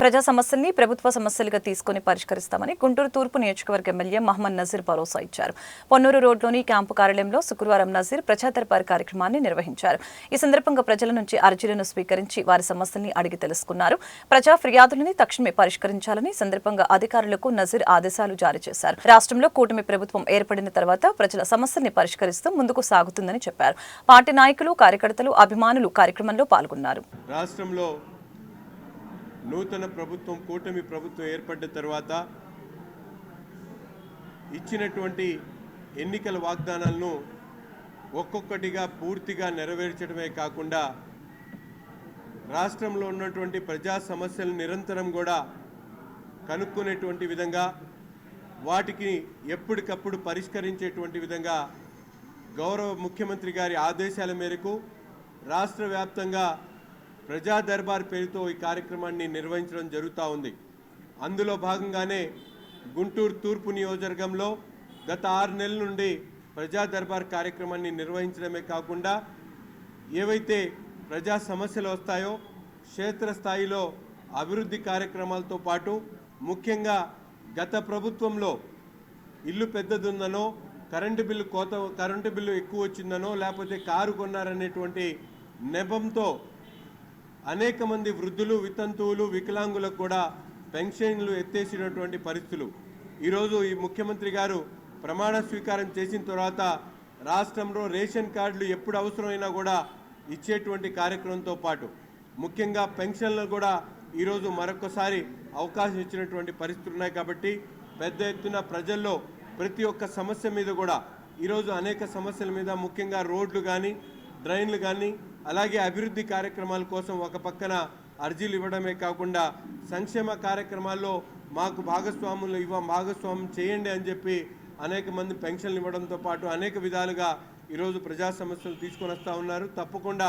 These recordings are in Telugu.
ప్రజా సమస్యల్ని ప్రభుత్వ సమస్యలుగా తీసుకుని పరిష్కరిస్తామని గుంటూరు తూర్పు నియోజకవర్గ ఎమ్మెల్యే మహమ్మద్ నజీర్ భరోసా ఇచ్చారు. పొన్నూరు రోడ్లోని క్యాంపు కార్యాలయంలో శుక్రవారం నజీర్ ప్రజాదర్బార్ కార్యక్రమాన్ని నిర్వహించారు. ఈ సందర్భంగా ప్రజల నుంచి అర్జీలను స్వీకరించి వారి సమస్యల్ని అడిగి తెలుసుకున్నారు. ప్రజా ఫిర్యాదులని తక్షణమే పరిష్కరించాలని సందర్భంగా అధికారులకు నజీర్ ఆదేశాలు జారీ చేశారు. రాష్ట్రంలో కూటమి ప్రభుత్వం ఏర్పడిన తర్వాత ప్రజల సమస్యల్ని పరిష్కరిస్తూ ముందుకు సాగుతుందని చెప్పారు. పార్టీ నాయకులు కార్యకర్తలు అభిమానులు కార్యక్రమంలో పాల్గొన్నారు. రాష్ట్రంలో నూతన ప్రభుత్వం కూటమి ప్రభుత్వం ఏర్పడ్డ తర్వాత ఇచ్చినటువంటి ఎన్నికల వాగ్దానాలను ఒక్కొక్కటిగా పూర్తిగా నెరవేర్చడమే కాకుండా రాష్ట్రంలో ఉన్నటువంటి ప్రజా సమస్యలు నిరంతరం కూడా కనుక్కునేటువంటి విధంగా వాటికి ఎప్పటికప్పుడు పరిష్కరించేటువంటి విధంగా గౌరవ ముఖ్యమంత్రి గారి ఆదేశాల మేరకు రాష్ట్ర వ్యాప్తంగా ప్రజా దర్బార్ పేరుతో ఈ కార్యక్రమాన్ని నిర్వహించడం జరుగుతూ ఉంది. అందులో భాగంగానే గుంటూరు తూర్పు నియోజకవర్గంలో గత ఆరు నెలల నుండి ప్రజా దర్బార్ కార్యక్రమాన్ని నిర్వహించడమే కాకుండా ఏవైతే ప్రజా సమస్యలు వస్తాయో క్షేత్రస్థాయిలో అభివృద్ధి కార్యక్రమాలతో పాటు ముఖ్యంగా గత ప్రభుత్వంలో ఇల్లు పెద్దదుందనో కరెంటు బిల్లు కోత కరెంటు బిల్లు ఎక్కువ వచ్చిందనో లేకపోతే కారు కొన్నారనేటువంటి నెపంతో అనేక మంది వృద్ధులు వితంతువులు వికలాంగులకు కూడా పెన్షన్లు ఎత్తేసినటువంటి పరిస్థితులు. ఈరోజు ఈ ముఖ్యమంత్రి గారు ప్రమాణ స్వీకారం చేసిన తర్వాత రాష్ట్రంలో రేషన్ కార్డులు ఎప్పుడు అవసరమైనా కూడా ఇచ్చేటువంటి కార్యక్రమంతో పాటు ముఖ్యంగా పెన్షన్లు కూడా ఈరోజు మరొకసారి అవకాశం ఇచ్చినటువంటి పరిస్థితులు ఉన్నాయి కాబట్టి పెద్ద ఎత్తున ప్రజల్లో ప్రతి ఒక్క సమస్య మీద కూడా ఈరోజు అనేక సమస్యల మీద ముఖ్యంగా రోడ్లు కానీ డ్రైన్లు కానీ అలాగే అభివృద్ధి కార్యక్రమాల కోసం ఒక పక్కన అర్జీలు ఇవ్వడమే కాకుండా సంక్షేమ కార్యక్రమాల్లో మాకు భాగస్వాములు ఇవ్వ భాగస్వామ్యం చేయండి అని చెప్పి అనేక మంది పెన్షన్లు ఇవ్వడంతో పాటు అనేక విధాలుగా ఈరోజు ప్రజా సమస్యలు తీసుకొని వస్తూ ఉన్నారు. తప్పకుండా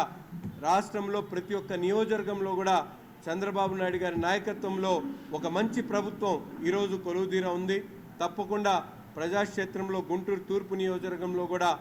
రాష్ట్రంలో ప్రతి ఒక్క నియోజకవర్గంలో కూడా చంద్రబాబు నాయుడు గారి నాయకత్వంలో ఒక మంచి ప్రభుత్వం ఈరోజు కొలువుదీర ఉంది. తప్పకుండా ప్రజాక్షేత్రంలో గుంటూరు తూర్పు నియోజకవర్గంలో కూడా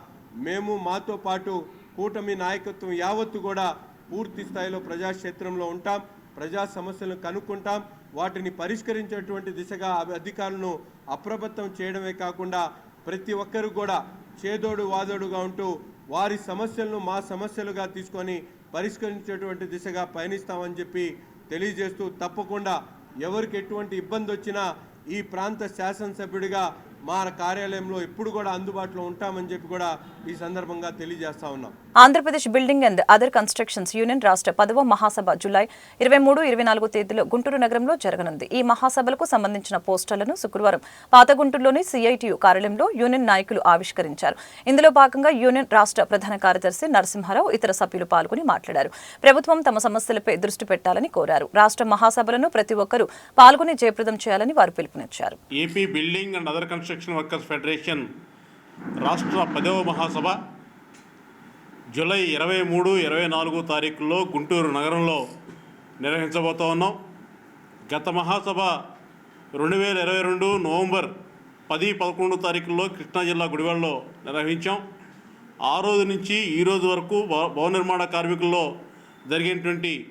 మేము మాతో పాటు కూటమి నాయకత్వం యావత్తు కూడా పూర్తి స్థాయిలో ప్రజాక్షేత్రంలో ఉంటాం ప్రజా సమస్యలను కనుక్కుంటాం వాటిని పరిష్కరించేటువంటి దిశగా అవి అధికారులను అప్రమత్తం చేయడమే కాకుండా ప్రతి ఒక్కరు కూడా చేదోడు వాదోడుగా ఉంటూ వారి సమస్యలను మా సమస్యలుగా తీసుకొని పరిష్కరించేటువంటి దిశగా పయనిస్తామని చెప్పి తెలియజేస్తూ తప్పకుండా ఎవరికి ఎటువంటి ఇబ్బంది వచ్చినా ఈ ప్రాంత శాసనసభ్యుడిగా మా కార్యాలయంలో ఎప్పుడు కూడా అందుబాటులో ఉంటామని చెప్పి కూడా ఈ సందర్భంగా తెలియజేస్తా ఉన్నాం. Andhra Pradesh building and other constructions union రాష్ట్ర పదవ మహాసభ జులై ఇరవై మూడు ఇరవై నాలుగు తేదీలో గుంటూరు నగరంలో జరగనుంది. ఈ మహాసభలకు సంబంధించిన పోస్టర్లను శుక్రవారం పాత గుంటూరులోని సిఐటియు కార్యాలయంలో యూనియన్ నాయకులు ఆవిష్కరించారు. ఇందులో భాగంగా యూనియన్ రాష్ట్ర ప్రధాన కార్యదర్శి నరసింహారావు ఇతర సభ్యులు పాల్గొని మాట్లాడారు. ప్రభుత్వం తమ సమస్యలపై దృష్టి పెట్టాలని కోరారు. రాష్ట్ర మహాసభలను ప్రతి ఒక్కరూ పాల్గొని జయప్రదం చేయాలని వారు పిలుపునిచ్చారు. AP building and other construction workers federation రాష్ట్ర పదవ మహాసభ జూలై ఇరవై మూడు ఇరవై నాలుగు తారీఖుల్లో గుంటూరు నగరంలో నిర్వహించబోతూ ఉన్నాం. గత మహాసభ రెండు వేల ఇరవై రెండు నవంబర్ పది పదకొండు తారీఖుల్లో కృష్ణా జిల్లా గుడివాడలో నిర్వహించాం. ఆ రోజు నుంచి ఈ రోజు వరకు భవ- భవన నిర్మాణ కార్మికుల్లో జరిగినటువంటి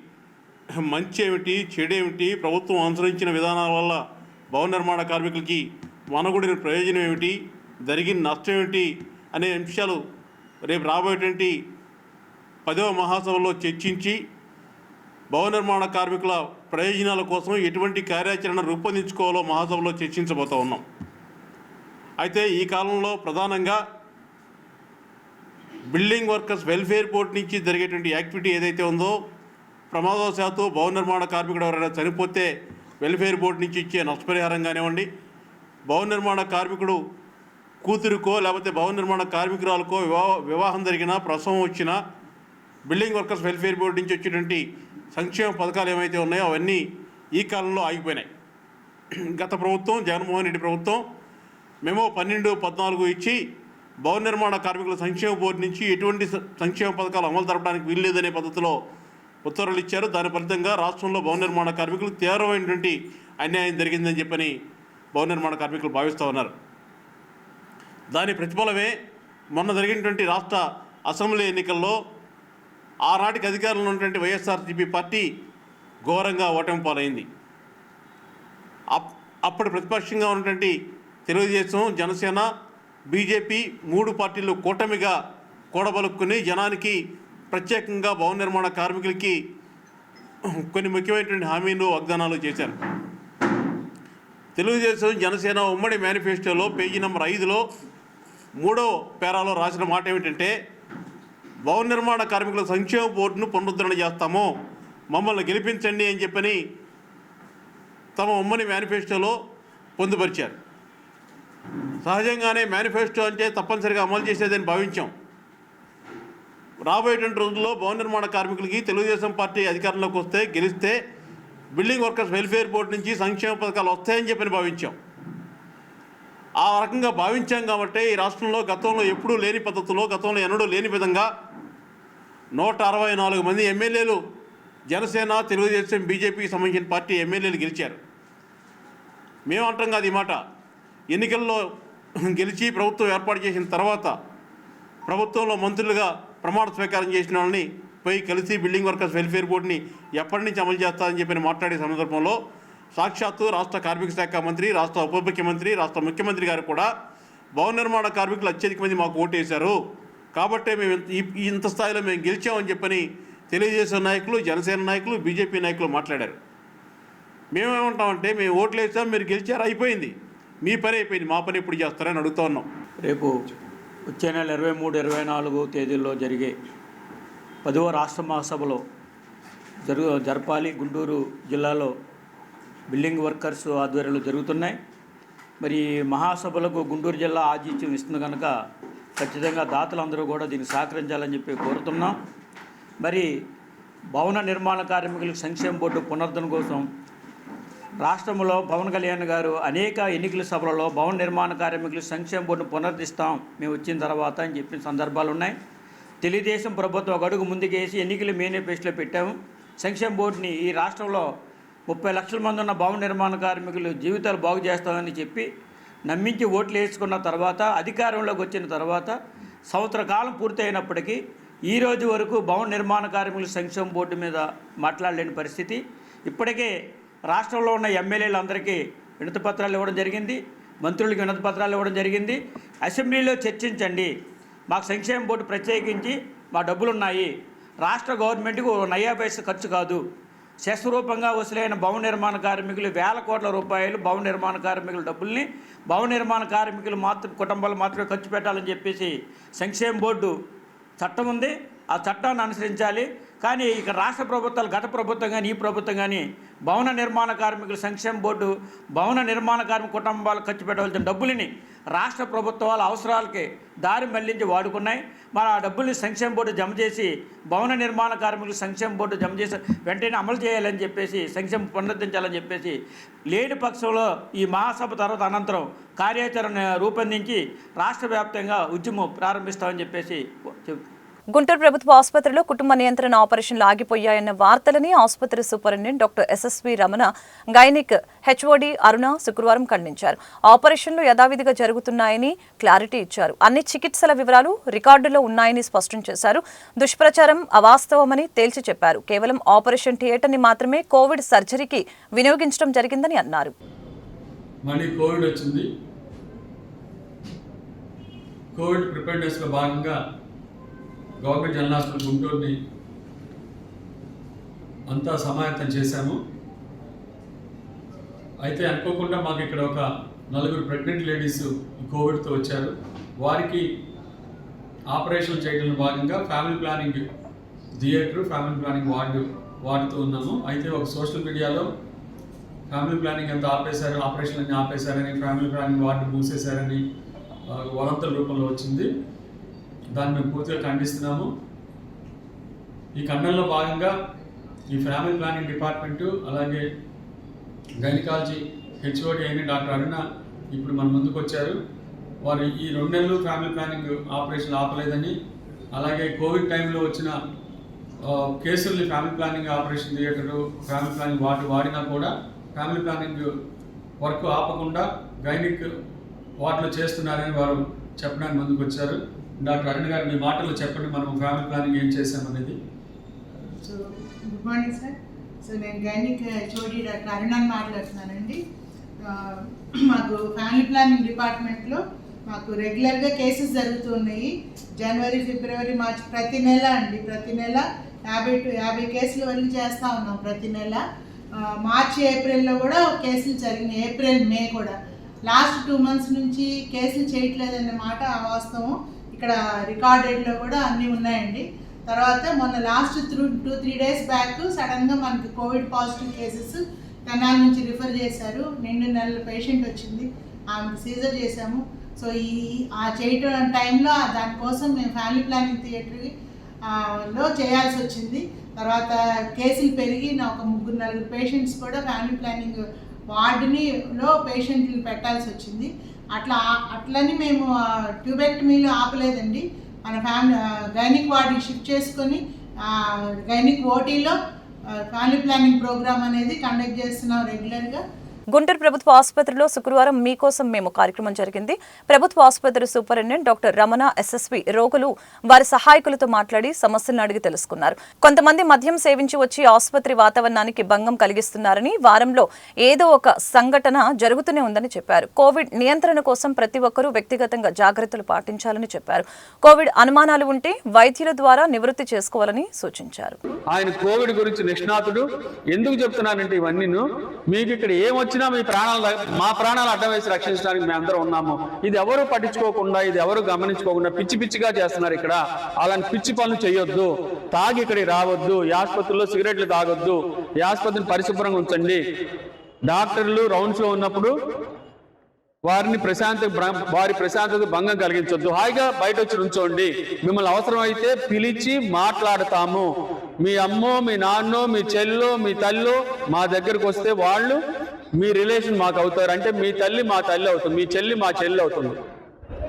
మంచి ఏమిటి చెడేమిటి ప్రభుత్వం అనుసరించిన విధానాల వల్ల భవన నిర్మాణ కార్మికులకి మనగుడిన ప్రయోజనం ఏమిటి జరిగిన నష్టం ఏమిటి అనే అంశాలు రేపు రాబోయేటువంటి పదవ మహాసభలో చర్చించి భవన నిర్మాణ కార్మికుల ప్రయోజనాల కోసం ఎటువంటి కార్యాచరణ రూపొందించుకోవాలో మహాసభలో చర్చించబోతూ ఉన్నాం. అయితే ఈ కాలంలో ప్రధానంగా బిల్డింగ్ వర్కర్స్ వెల్ఫేర్ బోర్డు నుంచి జరిగేటువంటి యాక్టివిటీ ఏదైతే ఉందో ప్రమాదవశాత్తు భవన నిర్మాణ కార్మికుడు ఎవరైనా చనిపోతే వెల్ఫేర్ బోర్డు నుంచి ఇచ్చే నష్టపరిహారం కానివ్వండి భవన నిర్మాణ కార్మికుడు కూతురుకో లేకపోతే భవన నిర్మాణ కార్మికురాలకో వివాహ వివాహం జరిగినా ప్రసవం వచ్చినా బిల్డింగ్ వర్కర్స్ వెల్ఫేర్ బోర్డు నుంచి వచ్చేటువంటి సంక్షేమ పథకాలు ఏమైతే ఉన్నాయో అవన్నీ ఈ కాలంలో ఆగిపోయినాయి. గత ప్రభుత్వం జగన్మోహన్ రెడ్డి ప్రభుత్వం మేము పన్నెండు పద్నాలుగు ఇచ్చి భవన నిర్మాణ కార్మికుల సంక్షేమ బోర్డు నుంచి ఎటువంటి సంక్షేమ పథకాలు అమలు జరపడానికి వీల్లేదనే పద్ధతిలో ఉత్తర్వులు ఇచ్చారు. దాని ఫలితంగా రాష్ట్రంలో భవన నిర్మాణ కార్మికులు తీవ్రమైనటువంటి అన్యాయం జరిగిందని చెప్పని భవన నిర్మాణ కార్మికులు భావిస్తూ ఉన్నారు. దాని ప్రతిఫలమే మొన్న జరిగినటువంటి రాష్ట్ర అసెంబ్లీ ఎన్నికల్లో ఆనాటికి అధికారంలో ఉన్నటువంటి వైఎస్ఆర్సీపీ పార్టీ ఘోరంగా ఓటమి పాలైంది. అప్- ప్రతిపక్షంగా ఉన్నటువంటి తెలుగుదేశం జనసేన బీజేపీ మూడు పార్టీలు కూటమిగా కూడబలుక్కుని జనానికి ప్రత్యేకంగా భవన నిర్మాణ కార్మికులకి కొన్ని ముఖ్యమైనటువంటి హామీలు వాగ్దానాలు చేశారు. తెలుగుదేశం జనసేన ఉమ్మడి మేనిఫెస్టోలో పేజీ నెంబర్ ఐదులో మూడో పేరాలో రాసిన మాట ఏమిటంటే భవన నిర్మాణ కార్మికుల సంక్షేమ బోర్డును పునరుద్ధరణ చేస్తాము. మమ్మల్ని గెలిపించండి అని చెప్పని తమ ఉమ్మని మేనిఫెస్టోలో పొందుపరిచారు. సహజంగానే మేనిఫెస్టో అంటే తప్పనిసరిగా అమలు చేసేదని భావించాం. రాబోయేటువంటి రోజుల్లో భవన నిర్మాణ కార్మికులకి తెలుగుదేశం పార్టీ అధికారంలోకి వస్తే గెలిస్తే బిల్డింగ్ వర్కర్స్ వెల్ఫేర్ బోర్డు నుంచి సంక్షేమ పథకాలు వస్తాయని చెప్పని భావించాం. ఆ రకంగా భావించాం కాబట్టి ఈ రాష్ట్రంలో గతంలో ఎప్పుడూ లేని పద్ధతిలో గతంలో ఎన్నడూ లేని విధంగా నూట అరవై నాలుగు మంది ఎమ్మెల్యేలు జనసేన తెలుగుదేశం బీజేపీకి సంబంధించిన పార్టీ ఎమ్మెల్యేలు గెలిచారు. మేమంటాం కాదు ఈ మాట. ఎన్నికల్లో గెలిచి ప్రభుత్వం ఏర్పాటు చేసిన తర్వాత ప్రభుత్వంలో మంత్రులుగా ప్రమాణ స్వీకారం చేసిన వాళ్ళని పోయి కలిసి బిల్డింగ్ వర్కర్స్ వెల్ఫేర్ బోర్డుని ఎప్పటి నుంచి అమలు చేస్తారని చెప్పి మాట్లాడే సందర్భంలో సాక్షాత్తు రాష్ట్ర కార్మిక శాఖ మంత్రి రాష్ట్ర ఉప ముఖ్యమంత్రి రాష్ట్ర ముఖ్యమంత్రి గారు కూడా భవన నిర్మాణ కార్మికులు అత్యధిక మంది మాకు ఓటేశారు. కాబట్టే మేము ఇంత- ఇంత స్థాయిలో మేము గెలిచామని చెప్పని తెలుగుదేశం నాయకులు జనసేన నాయకులు బీజేపీ నాయకులు మాట్లాడారు. మేమేమంటామంటే మేము ఓట్లు వేసాం మీరు గెలిచారు అయిపోయింది. మీ పని అయిపోయింది మా పని ఎప్పుడు చేస్తారని అడుగుతా ఉన్నాం. రేపు వచ్చే నెల ఇరవై మూడు ఇరవై నాలుగు తేదీల్లో జరిగే పదవ రాష్ట్ర మహాసభలో జరుగు జరపాలి గుంటూరు జిల్లాలో బిల్డింగ్ వర్కర్స్ ఆధ్వర్యంలో జరుగుతున్నాయి. మరి మహాసభలకు గుంటూరు జిల్లా ఆతిథ్యం ఇస్తుంది కనుక ఖచ్చితంగా దాతలందరూ కూడా దీన్ని సహకరించాలని చెప్పి కోరుతున్నాం. మరి భవన నిర్మాణ కార్మికులకు సంక్షేమ బోర్డు పునరుద్ధరణ కోసం రాష్ట్రంలో పవన్ కళ్యాణ్ గారు అనేక ఎన్నికల సభలలో భవన నిర్మాణ కార్మికులు సంక్షేమ బోర్డును పునర్దిస్తాం మేము వచ్చిన తర్వాత అని చెప్పిన సందర్భాలు ఉన్నాయి. తెలుగుదేశం ప్రభుత్వం ఒక అడుగు ముందుకేసి ఎన్నికల మేనిఫెస్టోలో పెట్టాము. సంక్షేమ బోర్డుని ఈ రాష్ట్రంలో ముప్పై లక్షల మంది ఉన్న భవన నిర్మాణ కార్మికులు జీవితాలు బాగు చేస్తామని చెప్పి నమ్మించి ఓట్లు వేసుకున్న తర్వాత అధికారంలోకి వచ్చిన తర్వాత సంవత్సర కాలం పూర్తయినప్పటికీ ఈ రోజు వరకు భవన నిర్మాణ కార్మికుల సంక్షేమ బోర్డు మీద మాట్లాడలేని పరిస్థితి. ఇప్పటికే రాష్ట్రంలో ఉన్న ఎమ్మెల్యేలందరికీ వినతి పత్రాలు ఇవ్వడం జరిగింది. మంత్రులకి వినతి పత్రాలు ఇవ్వడం జరిగింది. అసెంబ్లీలో చర్చించండి. మాకు సంక్షేమ బోర్డు ప్రత్యేకించి మా డబ్బులు ఉన్నాయి రాష్ట్ర గవర్నమెంట్కి ఓ నయా పైసా ఖర్చు కాదు. శస్వరూపంగా వసూలైన భవన నిర్మాణ కార్మికులు వేల కోట్ల రూపాయలు భవన నిర్మాణ కార్మికుల డబ్బుల్ని భవన నిర్మాణ కార్మికులు మాత్రం కుటుంబాలు మాత్రమే ఖర్చు పెట్టాలని చెప్పేసి సంక్షేమ బోర్డు చట్టం ఉంది. ఆ చట్టాన్ని అనుసరించాలి. కానీ ఇక రాష్ట్ర ప్రభుత్వాలు గత ప్రభుత్వం కానీ ఈ ప్రభుత్వం కానీ భవన నిర్మాణ కార్మికుల సంక్షేమ బోర్డు భవన నిర్మాణ కార్మిక కుటుంబాలు ఖర్చు పెట్టవలసిన డబ్బులని రాష్ట్ర ప్రభుత్వాల అవసరాలకి దారి మళ్ళించి వాడుకున్నాయి. మరి ఆ డబ్బుల్ని సంక్షేమ బోర్డు జమ చేసి భవన నిర్మాణ కార్మికులు సంక్షేమ బోర్డు జమ చేసి వెంటనే అమలు చేయాలని చెప్పేసి సంక్షేమ పునరుద్ధరించాలని చెప్పేసి లేని పక్షంలో ఈ మహాసభ తర్వాత అనంతరం కార్యాచరణ రూపొందించి రాష్ట్ర వ్యాప్తంగా ఉద్యమం ప్రారంభిస్తామని చెప్పేసి గుంటూరు ప్రభుత్వ ఆసుపత్రిలో కుటుంబ నియంత్రణ ఆపరేషన్లు ఆగిపోయాయన్న వార్తలని ఆసుపత్రి superintendent doctor SSV Ramana gynaec HOD Aruna శుక్రవారం ఖండించారు. ఆపరేషన్లు యథావిధిగా జరుగుతున్నాయని క్లారిటీ ఇచ్చారు. అన్ని చికిత్సల వివరాలు రికార్డులో ఉన్నాయని స్పష్టం చేశారు. దుష్ప్రచారం అవాస్తవమని తేల్చి చెప్పారు. కేవలం ఆపరేషన్ థియేటర్ని మాత్రమే కోవిడ్ సర్జరీకి వినియోగించడం జరిగిందని అన్నారు. మళ్ళీ కోవిడ్ వచ్చింది. కోవిడ్ ప్రిపేర్నెస్లో భాగంగా గవర్నమెంట్ జనరల్ హాస్పిటల్ గుంటూరుని అంతా సమాయత్తం చేశాము. అయితే అనుకోకుండా మాకు ఇక్కడ ఒక నలుగురు ప్రెగ్నెంట్ లేడీస్ కోవిడ్తో వచ్చారు. వారికి ఆపరేషన్ చేయడంలో భాగంగా family planning theatre family planning ward వాడుతూ ఉన్నాము. అయితే ఒక సోషల్ మీడియాలో ఫ్యామిలీ ప్లానింగ్ అంతా ఆపేశారు ఆపరేషన్ అన్ని ఆపేశారని ఫ్యామిలీ ప్లానింగ్ వార్డు మూసేశారని ఆ, వదంతుల రూపంలో వచ్చింది. దాన్ని మేము పూర్తిగా ఖండిస్తున్నాము. ఈ ఖండంలో భాగంగా ఈ ఫ్యామిలీ ప్లానింగ్ డిపార్ట్మెంటు అలాగే గైనకాలజీ హెచ్ఓడి అయిన డాక్టర్ అరుణ ఇప్పుడు మన ముందుకు వచ్చారు. వారు ఈ రెండు నెలలు ఫ్యామిలీ ప్లానింగ్ ఆపరేషన్ ఆపలేదని అలాగే కోవిడ్ టైంలో వచ్చిన కేసుల్ని family planning operation theatre family planning వాటి వాడినా కూడా ఫ్యామిలీ ప్లానింగ్ వర్క్ ఆపకుండా గైనిక్ వాటిలో చేస్తున్నారని వారు చెప్పడానికి ముందుకు వచ్చారు. డాక్టర్ అరుణ్ గారు మీ మాటలు చెప్పండి మనం ఫ్యామిలీ ప్లానింగ్ ఏం చేసామనేది so good morning sir so నేను గైనిక్ uh, చోటి డాక్టర్ అరుణాన్ మాట్లాడుతున్నానండి. Uh, మాకు ఫ్యామిలీ ప్లానింగ్ డిపార్ట్మెంట్లో మాకు రెగ్యులర్గా కేసెస్ జరుగుతున్నాయి. జనవరి ఫిబ్రవరి మార్చ్ ప్రతి నెల అండి. ప్రతి నెల యాభై టు యాభై కేసులు వరకు చేస్తూ ఉన్నాం ప్రతి నెల. Uh, మార్చి ఏప్రిల్లో కూడా కేసులు జరిగినాయి. ఏప్రిల్ మే కూడా. లాస్ట్ టూ మంత్స్ నుంచి కేసులు చేయట్లేదన్నమాట మాట వాస్తవం. ఇక్కడ రికార్డెడ్లో కూడా అన్నీ ఉన్నాయండి. తర్వాత మొన్న last through two three days back సడన్గా మనకి కోవిడ్ పాజిటివ్ కేసెస్ తెనాలి నుంచి రిఫర్ చేశారు. నిండు నెలల పేషెంట్ వచ్చింది. ఆమెకు సీజర్ చేశాము. సో ఈ ఆ చేయటం టైంలో దానికోసం మేము ఫ్యామిలీ ప్లానింగ్ థియేటర్లో చేయాల్సి వచ్చింది. తర్వాత కేసులు పెరిగి నా ఒక ముగ్గురు నలుగురు పేషెంట్స్ కూడా ఫ్యామిలీ ప్లానింగ్ వార్డుని లో పేషెంట్లు పెట్టాల్సి వచ్చింది. అట్లా అట్లని మేము ట్యూబెక్టమీలో ఆపలేదండి. మన ఫ్యామిలీ గైనిక్ వార్డుకి షిఫ్ట్ చేసుకొని గైనిక్ ఓటీలో ఫ్యామిలీ ప్లానింగ్ ప్రోగ్రామ్ అనేది కండక్ట్ చేస్తున్నాం రెగ్యులర్గా. గుంటూరు ప్రభుత్వ ఆసుపత్రిలో శుక్రవారం మీకోసం మేము కార్యక్రమం జరిగింది. ప్రభుత్వ ఆసుపత్రి సూపరింటెండెంట్ డాక్టర్ రమణ ఎస్ఎస్వి రోగులు వారి సహాయకులతో మాట్లాడి సమస్యలను అడిగి తెలుసుకున్నారు. కొంతమంది మద్యం సేవించి వచ్చి ఆసుపత్రి వాతావరణానికి భంగం కలిగిస్తున్నారని వారంలో ఏదో ఒక సంఘటన జరుగుతూనే ఉందని చెప్పారు. కోవిడ్ నియంత్రణ కోసం ప్రతి ఒక్కరూ వ్యక్తిగతంగా జాగ్రత్తలు పాటించాలని చెప్పారు. కోవిడ్ అనుమానాలు ఉంటే వైద్యుల ద్వారా నివృత్తి చేసుకోవాలని సూచించారు. ఆయన కోవిడ్ గురించి నిష్ణాతుడు. ఎందుకు చెప్తున్నానంటే ఇవన్నీ మీకు ఇక్కడ వచ్చినా మీ ప్రాణాలు మా ప్రాణాలు అడ్డం వేసి రక్షించడానికి మేమందరం ఉన్నాము. ఇది ఎవరు పట్టించుకోకుండా ఇది ఎవరు గమనించుకోకుండా పిచ్చి పిచ్చిగా చేస్తున్నారు ఇక్కడ. అలాంటి పిచ్చి పనులు చేయొద్దు. తాగి ఇక్కడికి రావద్దు. ఈ ఆసుపత్రిలో సిగరెట్లు తాగొద్దు. ఈ ఆసుపత్రిని పరిశుభ్రంగా ఉంచండి. డాక్టర్లు రౌండ్స్లో ఉన్నప్పుడు వారిని ప్రశాంత వారి ప్రశాంతత భంగం కలిగించొద్దు. హాయిగా బయట వచ్చి ఉంచోండి మిమ్మల్ని అవసరమైతే పిలిచి మాట్లాడతాము. మీ అమ్మో మీ నాన్నో మీ చెల్లో మీ తల్లో మా దగ్గరకు వస్తే వాళ్ళు మీ రిలేషన్ మాకు అవుతారు అంటే మీ తల్లి మా తల్లి అవుతుంది మీ చెల్లి మా చెల్లి అవుతుంది.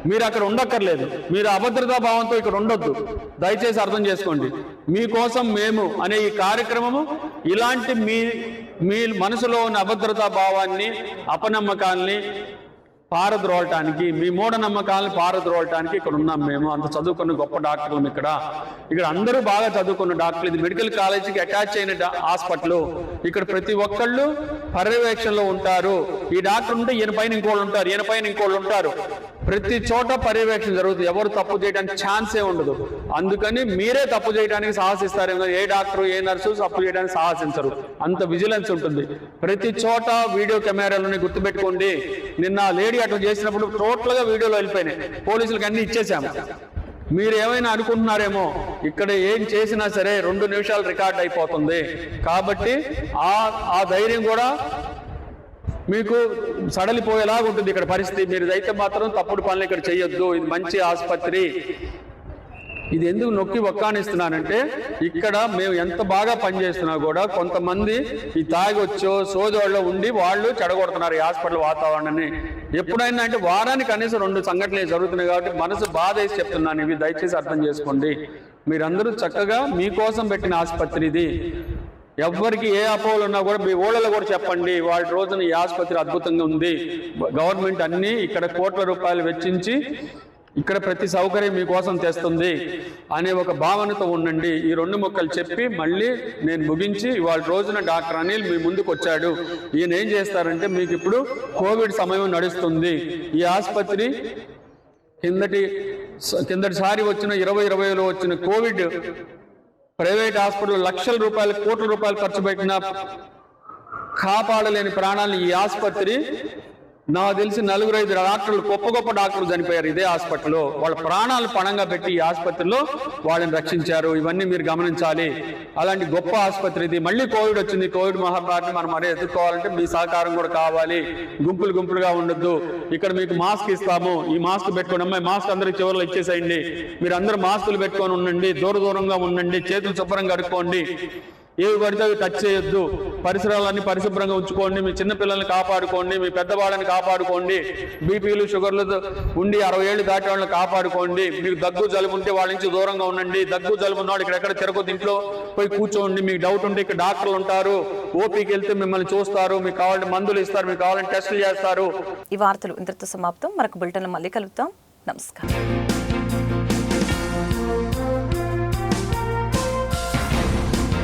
మీరు అక్కడ ఉండక్కర్లేదు. మీరు అభద్రతా భావంతో ఇక్కడ ఉండొద్దు. దయచేసి అర్థం చేసుకోండి. మీకోసం మేము అనే ఈ కార్యక్రమము ఇలాంటి మీ మీ మనసులో ఉన్న అభద్రతా భావాన్ని అపనమ్మకాల్ని పారద్రోలటానికి మీ మూఢనమ్మకాలను పారద్రోలటానికి ఇక్కడ ఉన్నాం మేము. అంత చదువుకున్న గొప్ప డాక్టర్లు ఇక్కడ. ఇక్కడ అందరూ బాగా చదువుకున్న డాక్టర్లు. ఇది మెడికల్ కాలేజీకి అటాచ్ అయిన హాస్పిటల్. ఇక్కడ ప్రతి ఒక్కళ్ళు పర్యవేక్షణలో ఉంటారు. ఈ డాక్టర్ ఉంటే ఈయన పైన ఇంకోళ్ళు ఉంటారు ఈయన పైన ఇంకోళ్ళు ఉంటారు. ప్రతి చోట పర్యవేక్షణ జరుగుతుంది. ఎవరు తప్పు చేయడానికి ఛాన్సే ఉండదు. అందుకని మీరే తప్పు చేయడానికి సాహసిస్తారేమో ఏ డాక్టర్ ఏ నర్సు తప్పు చేయడానికి సాహసించరు. అంత విజిలెన్స్ ఉంటుంది. ప్రతి చోట వీడియో కెమెరాలని గుర్తుపెట్టుకోండి. నిన్న లేడీ అట్లా చేసినప్పుడు టోటల్గా వీడియోలో వెళ్ళిపోయినాయి. పోలీసులకు అన్ని ఇచ్చేసాము మీరు ఏమైనా అనుకుంటున్నారేమో ఇక్కడ ఏం చేసినా సరే రెండు నిమిషాలు రికార్డ్ అయిపోతుంది. కాబట్టి ఆ ఆ ధైర్యం కూడా మీకు సడలిపోయేలాగా ఉంటుంది ఇక్కడ పరిస్థితి. మీరు అయితే మాత్రం తప్పుడు పనులు ఇక్కడ చేయొద్దు. ఇది మంచి ఆసుపత్రి. ఇది ఎందుకు నొక్కి ఒక్కానిస్తున్నానంటే ఇక్కడ మేము ఎంత బాగా పనిచేస్తున్నా కూడా కొంతమంది ఈ తాగొచ్చో సోదోళ్ళలో ఉండి వాళ్ళు చెడగొడుతున్నారు ఈ హాస్పిటల్ వాతావరణాన్ని. ఎప్పుడైనా అంటే వారానికి కనీసం రెండు సంఘటనలు జరుగుతున్నాయి కాబట్టి మనసు బాధ వేసి చెప్తున్నాను. ఇవి దయచేసి అర్థం చేసుకోండి. మీరందరూ చక్కగా మీకోసం పెట్టిన ఆసుపత్రి ఇది. ఎవరికి ఏ అపోహలు ఉన్నా కూడా మీ ఊళ్ళలో కూడా చెప్పండి. వాళ్ళ రోజున ఈ ఆసుపత్రి అద్భుతంగా ఉంది. గవర్నమెంట్ అన్ని ఇక్కడ కోట్ల రూపాయలు వెచ్చించి ఇక్కడ ప్రతి సౌకర్యం మీకోసం తెస్తుంది అనే ఒక భావనతో ఉండండి. ఈ రెండు మొక్కలు చెప్పి మళ్ళీ నేను ముగించి ఇవాళ రోజున డాక్టర్ అనిల్ మీ ముందుకు వచ్చాడు. ఈయన ఏం చేస్తారంటే మీకు ఇప్పుడు కోవిడ్ సమయం నడుస్తుంది. ఈ ఆసుపత్రి కిందటి కిందటిసారి వచ్చిన ఇరవై ఇరవైలో వచ్చిన కోవిడ్ ప్రైవేట్ హాస్పిటల్ లక్షల రూపాయలు కోట్ల రూపాయలు ఖర్చు పెట్టిన కాపాడలేని ప్రాణాలను ఈ ఆసుపత్రి నాకు తెలిసి నలుగురు ఐదు డాక్టర్లు గొప్ప గొప్ప డాక్టర్లు చనిపోయారు ఇదే హాస్పిటల్లో వాళ్ళ ప్రాణాలు పణంగా పెట్టి ఈ ఆసుపత్రిలో వాళ్ళని రక్షించారు. ఇవన్నీ మీరు గమనించాలి. అలాంటి గొప్ప ఆసుపత్రి ఇది. మళ్ళీ కోవిడ్ వచ్చింది. కోవిడ్ మహమ్మారిని మనం మరీ ఎదుర్కోవాలంటే మీ సహకారం కూడా కావాలి. గుంపులు గుంపులుగా ఉండొద్దు. ఇక్కడ మీకు మాస్క్ ఇస్తాము. ఈ మాస్క్ పెట్టుకోండి అమ్మాయి మాస్క్ అందరికి చివరిలో ఇచ్చేసేయండి. మీరు అందరూ మాస్కులు పెట్టుకొని ఉండండి. దూర దూరంగా ఉండండి. చేతులు శుభ్రంగా కడుక్కోండి. ఏవి పడితే అవి టచ్ చేయొద్దు. పరిసరాలన్నీ పరిశుభ్రంగా ఉంచుకోండి. మీ చిన్నపిల్లల్ని కాపాడుకోండి. మీ పెద్దవాళ్ళని కాపాడుకోండి. బీపీలు షుగర్లు ఉండి అరవై ఏళ్ళు దాటి వాళ్ళని కాపాడుకోండి. మీకు దగ్గు జలుబు ఉంటే వాళ్ళ నుంచి దూరంగా ఉండండి. దగ్గు జలుబు ఉన్నవాడు ఇక్కడ ఎక్కడ తిరగొద్దు? ఇంట్లో పోయి కూర్చోండి. మీకు డౌట్ ఉంటే ఇక్కడ డాక్టర్లు ఉంటారు. ఓపీకి వెళ్తే మిమ్మల్ని చూస్తారు. మీకు కావాలంటే మందులు ఇస్తారు. మీకు కావాలంటే టెస్టులు చేస్తారు. ఈ వార్తలు ఇంతటితో సమాప్తం. మరొక బులెటిన్ మళ్ళీ కలుగుతాం నమస్కారం.